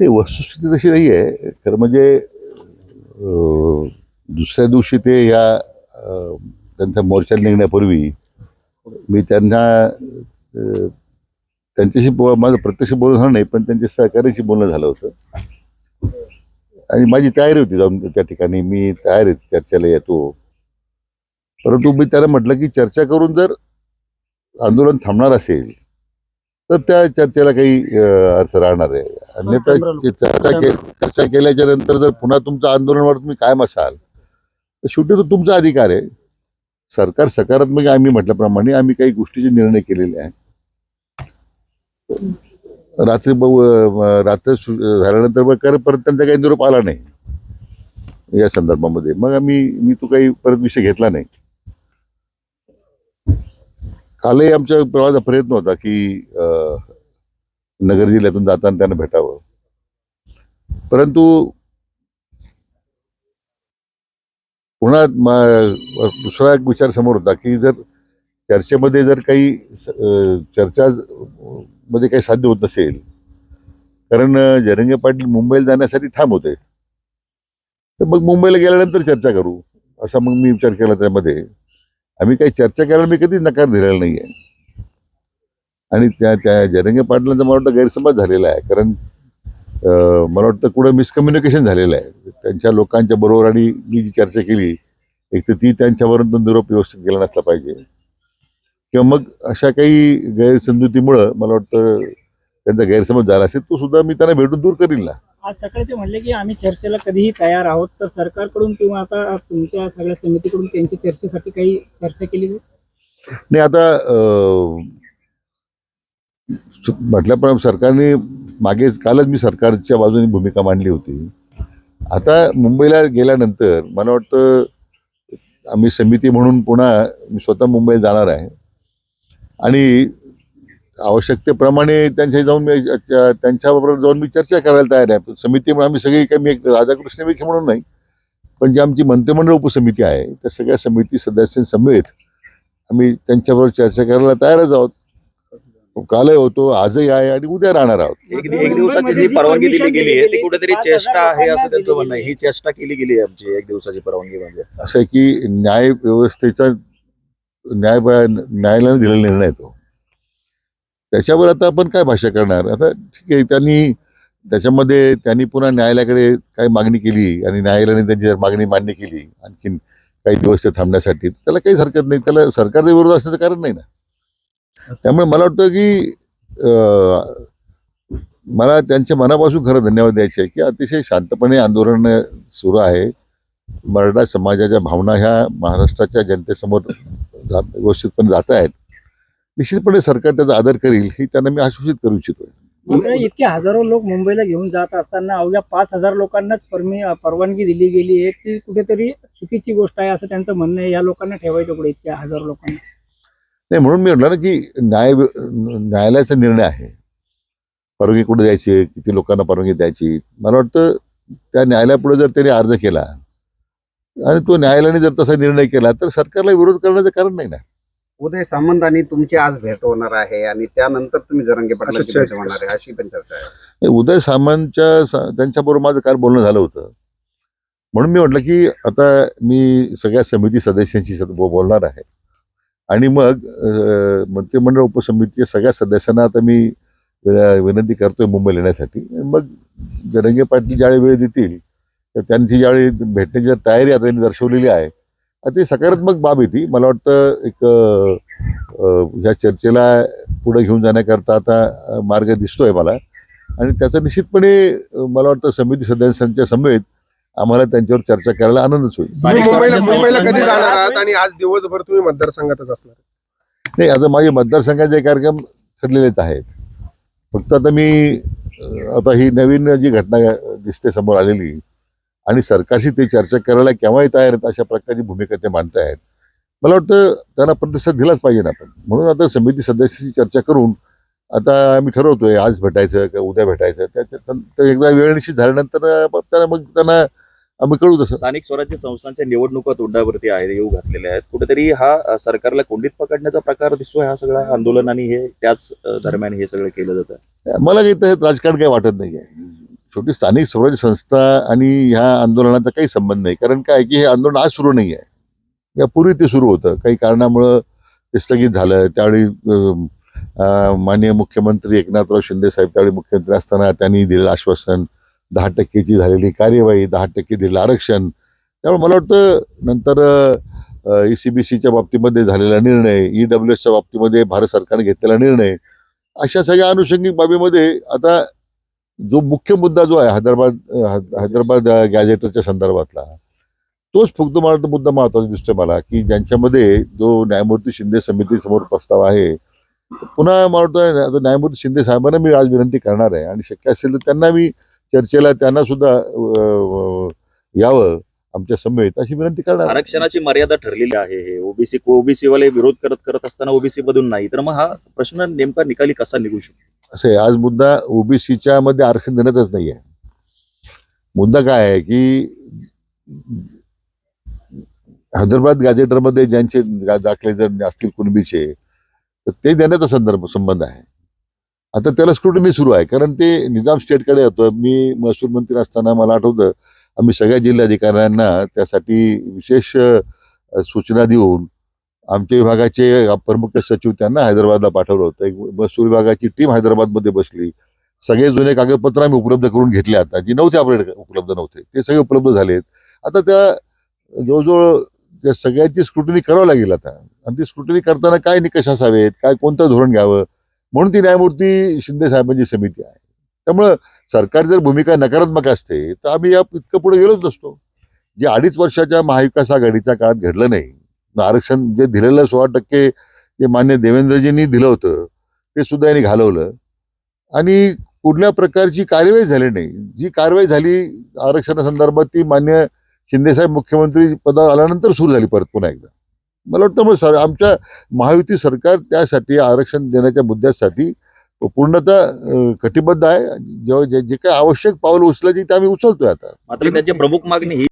नाही वस्तुस्थिती तशी नाही आहे. खरं म्हणजे दुसऱ्या दिवशी ते ह्या त्यांच्या त्यांचा मोर्चा निघण्यापूर्वी मी त्यांना त्यांच्याशी बो माझं प्रत्यक्ष बोलणं झालं नाही पण त्यांच्या सहकार्याशी बोलणं झालं होतं. आणि माझी तयारी होती जाऊन त्या ठिकाणी मी तयार आहे चर्चेला येतो. परंतु मी त्याला म्हटलं की चर्चा करून जर आंदोलन थांबणार असेल तर त्या चर्चेला काही अर्थ राहणार आहे. अन्यथा चर्चा के चर्चा केल्याच्यानंतर जर पुन्हा तुमचं आंदोलनावर तुम्ही कायम असाल तर शेवटी तो तुमचा अधिकार आहे. सरकार सकारात्मक आम्ही म्हटल्याप्रमाणे आम्ही काही गोष्टीचे निर्णय केलेले आहे रात्री रात्र झाल्यानंतर मग कर- परत त्यांचा काही निरोप आला नाही. या संदर्भामध्ये. मग आम्ही मी तो काही परत विषय घेतला नाही. कालही आमच्या प्रवासाचा प्रयत्न होता की नगर जिल्ह्यातून जाताना त्यांना भेटावं. परंतु पुन्हा दुसरा एक विचार समोर होता की जर चर्चेमध्ये जर काही चर्चा मध्ये काही साध्य होत नसेल कारण जरंगे पाटील मुंबईला जाण्यासाठी ठाम होते. तर मग मुंबईला गेल्यानंतर चर्चा करू असा मग मी विचार केला त्यामध्ये. आम्ही काही चर्चा करायला मी कधीच नकार दिलेला नाही आहे आणि त्या त्या जरंगे पाटलांचा मला वाटतं गैरसमज झालेला आहे कारण मला वाटतं कुठं मिसकम्युनिकेशन झालेलं आहे. त्यांच्या लोकांच्या बरोबर आणि मी जी चर्चा केली एक तर ती त्यांच्यावरून पण दुरुपयोग व्यवस्थित केला नसला पाहिजे. किंवा मग अशा काही गैरसमजुतीमुळं मला वाटतं त्यांचा गैरसमज झाला असेल तो सुद्धा मी त्यांना भेटून दूर करील ना. आज सकाळी ते म्हणले की आम्ही चर्चेला कधीही तयार आहोत तर सरकारकडून किंवा आता तुमच्या सगळ्या समितीकडून त्यांची चर्चेसाठी काही चर्चा केली जाईल? नाही आता म्हटल्याप्रमाणे सरकारने मागे कालच मी सरकारच्या बाजूने भूमिका मांडली होती आता मुंबईला गेल्यानंतर मला वाटतं आम्ही समिती म्हणून पुन्हा मी स्वतः मुंबईला जाणार आहे आणि आवश्यकतेप्रमाणे त्यांच्या जाऊन मी त्या- त्यांच्याबरोबर जाऊन मी चर्चा करायला तयार आहे. समितीमुळे आम्ही सगळी काही मी एक राधाकृष्ण विखे म्हणून नाही पण जी आमची मंत्रिमंडळ उपसमिती आहे त्या सगळ्या समिती सदस्यांसमेत आम्ही त्यांच्याबरोबर चर्चा करायला तयारच आहोत. कालही होतो आजही आहे आणि उद्या राहणार आहोत. एक दिवसाची जी परवानगी दिली गेली आहे ती कुठेतरी चेष्टा आहे असं त्यांचं म्हणणं आहे. ही चेष्टा केली गेली आहे आमची एक दिवसाची परवानगी म्हणजे. असं आहे की न्याय व्यवस्थेचा न्याय न्यायालयाने दिलेला निर्णय तो. त्याच्यावर आता आपण काय भाषा करणार? आता ठीक आहे त्यांनी त्याच्यामध्ये त्यांनी पुन्हा न्यायालयाकडे काही मागणी केली आणि न्यायालयाने त्यांची जर मागणी मान्य केली आणखीन काही दिवस ते थांबण्यासाठी त्याला काहीच हरकत नाही. त्याला सरकारचा विरोध असण्याचं कारण नाही ना? त्यामुळे मला वाटतं की मला त्यांच्या मनापासून खरं धन्यवाद द्यायचे आहे की अतिशय शांतपणे आंदोलन सुरू आहे. मराठा समाजाच्या भावना ह्या महाराष्ट्राच्या जनतेसमोर व्यवस्थितपणे जात आहेत. निश्चितपणे सरकार त्याचा आदर करील ही त्यांना मी आश्वासित करू इच्छितो इतके हजारो लोक मुंबईला घेऊन जात असताना अवघ्या पाच हजार लोकांनाच परमी परवानगी दिली गेली आहे. ती कुठेतरी चुकीची गोष्ट आहे असं त्यांचं म्हणणं आहे. या लोकांना ठेवायचं कुठे इतक्या हजारो लोकांना? नाही म्हणून मी म्हटलं ना की न्याय न्यायालयाचा निर्णय आहे. परवानगी कुठे द्यायची? किती लोकांना परवानगी द्यायची? मला वाटतं त्या न्यायालयापुढे जर त्यांनी अर्ज केला आणि तो न्यायालयाने जर तसा निर्णय केला तर सरकारला विरोध करण्याचं कारण नाही ना? उदय सामंत आणि तुमची आज भेट होणार आहे आणि त्यानंतर तुम्ही जरंगे पाटलांची भेट होणार आहे अशी पण चर्चा आहे. उदय सामंतच्या त्यांच्याबरोबर माझं काल बोलणं झालं होतं. म्हणून मी म्हटलं की आता मी सगळ्या समिती सदस्यांशी बोलणार आहे. आणि मग मंत्रिमंडळ उपसमितीच्या सगळ्या सदस्यांना आता मी विन- विनंती करतोय मुंबईला येण्यासाठी. मग जरंगे पाटील ज्यावेळी वेळ देतील तर त्यांची ज्यावेळी भेटण्याची तयारी आता त्यांनी दर्शवलेली आहे ती सकारात्मक बाब आहे ती. मला वाटतं एक ह्या चर्चेला पुढे घेऊन जाण्याकरता आता मार्ग दिसतोय मला. आणि त्याचा निश्चितपणे मला वाटतं समिती सदस्यांच्या समेत आम्हाला त्यांच्यावर चर्चा करायला आनंदच होईल. मुंबईला कधी संस्थांच्या- जाणार आहात आणि आज दिवसभर तुम्ही मतदारसंघातच असणार नाही आता माझे मतदारसंघाचे कार्यक्रम ठरलेलेच आहेत. फक्त आता मी आता ही नवीन जी घटना दिसते समोर आलेली आणि सरकारशी ते चर्चा करायला केव्हाही तयार आहेत अशा प्रकारची भूमिका ते मांडतायत. मला वाटतं त्यांना प्रतिसाद दिलाच पाहिजे ना आपण. म्हणून आता समिती सदस्याची चर्चा करून आता आम्ही ठरवतोय आज भेटायचं का उद्या भेटायचं. त्याच्यात तर एकदा वेळ निश्चित झाल्यानंतर मग त्यांना मग त्यांना आम्ही कळू तसं. स्थानिक स्वराज्य संस्थांच्या निवडणुका तोंडावरती आहेत येऊ घातलेल्या आहेत. कुठेतरी हा सरकारला कोंडीत पकडण्याचा प्रकार दिसतोय हा सगळा आंदोलन आणि हे त्याच दरम्यान हे सगळं केलं जातं. मला काही राजकारण काही वाटत नाही आहे शेवटी स्थानिक स्वराज्य संस्था आणि ह्या आंदोलनाचा काही संबंध नाही. कारण काय की हे आंदोलन आज सुरू नाही आहे. यापूर्वी ते सुरू होतं. काही कारणामुळं ते स्थगित झालं. त्यावेळी माननीय मुख्यमंत्री एकनाथराव शिंदे साहेब त्यावेळी मुख्यमंत्री असताना त्यांनी दिलेलं आश्वासन दहा टक्केची झालेली कार्यवाही दहा टक्के दिलेलं आरक्षण त्यामुळे मला वाटतं नंतर ई सी बी सीच्या बाबतीमध्ये झालेला निर्णय ई डब्ल्यू एसच्या बाबतीमध्ये भारत सरकारने घेतलेला निर्णय अशा सगळ्या अनुषंगिक बाबीमध्ये आता जो मुख्य मुद्दा जो आहे हैदराबाद हैदराबाद गॅझेटरच्या संदर्भातला तोच फक्त मला मुद्दा महत्त्वाचा दिसतोय मला की ज्यांच्यामध्ये जो न्यायमूर्ती शिंदे समितीसमोर प्रस्ताव आहे पुन्हा मला वाटतं आता न्यायमूर्ती शिंदे साहेबांना मी आज विनंती करणार आहे. आणि शक्य असेल तर त्यांना मी चर्चेला त्यांना सुद्धा यावं. आमच्या समेत अशी विनंती करणार. आरक्षणाची मर्यादा ठरलेली आहे हे. ओबीसी ओबीसी वाले विरोध करत करत असताना ओबीसी मधून नाही. तर मग हा प्रश्न नेमका निकाली कसा निघू शकतो? असं आज मुद्दा ओबीसीच्या मध्ये आरक्षण देण्याचाच नाही आहे मुद्दा काय आहे की हैदराबाद गॅजेटरमध्ये ज्यांचे दाखले जर असतील कुणबीचे तर ते देण्याचा संदर्भ संबंध आहे. आता त्याला स्क्रुटनी सुरू आहे. कारण ते निजाम स्टेटकडे होतं मी महसूल मंत्री असताना मला आठवतं आम्ही सगळ्या जिल्हाधिकाऱ्यांना त्यासाठी विशेष सूचना देऊन आमच्या विभागाचे प्रमुख सचिव त्यांना हैदराबादला पाठवलं होतं. एक महसूल विभागाची टीम हैदराबादमध्ये बसली. सगळे जुने कागदपत्र आम्ही उपलब्ध करून घेतले आता. जी नव्हते आपल्याकडे उपलब्ध नव्हते. ते सगळे उपलब्ध झालेत. आता त्या जवळजवळ त्या सगळ्याची स्क्रुटनी करावं लागेल आता. आणि ती स्क्रुटनी करताना काय निकष असावेत? काय कोणतं धोरण घ्यावं? म्हणून ती न्यायमूर्ती शिंदे साहेबांची समिती आहे. त्यामुळं सरकार जर भूमिका नकारात्मक असते तर आम्ही या इतकं पुढे गेलोच नसतो. जे अडीच वर्षाच्या महाविकास आघाडीच्या काळात घडलं नाही आरक्षण जे दिलेलं सोळा टक्के जे मान्य देवेंद्रजींनी दिलं होतं ते सुद्धा यांनी घालवलं. आणि कुठल्या प्रकारची कारवाई झाली नाही. जी कारवाई झाली आरक्षणासंदर्भात ती मान्य शिंदेसाहेब मुख्यमंत्री पदावर आल्यानंतर सुरू झाली परत पुन्हा एकदा. मला वाटतं मग सर आमच्या महायुती सरकार त्यासाठी आरक्षण देण्याच्या मुद्द्यासाठी पूर्णतः कटिबद्ध आहे. जेव्हा जे जे काही आवश्यक पावलं उचलायची ते आम्ही उचलतोय आता. मात्र त्यांची प्रमुख मागणी ही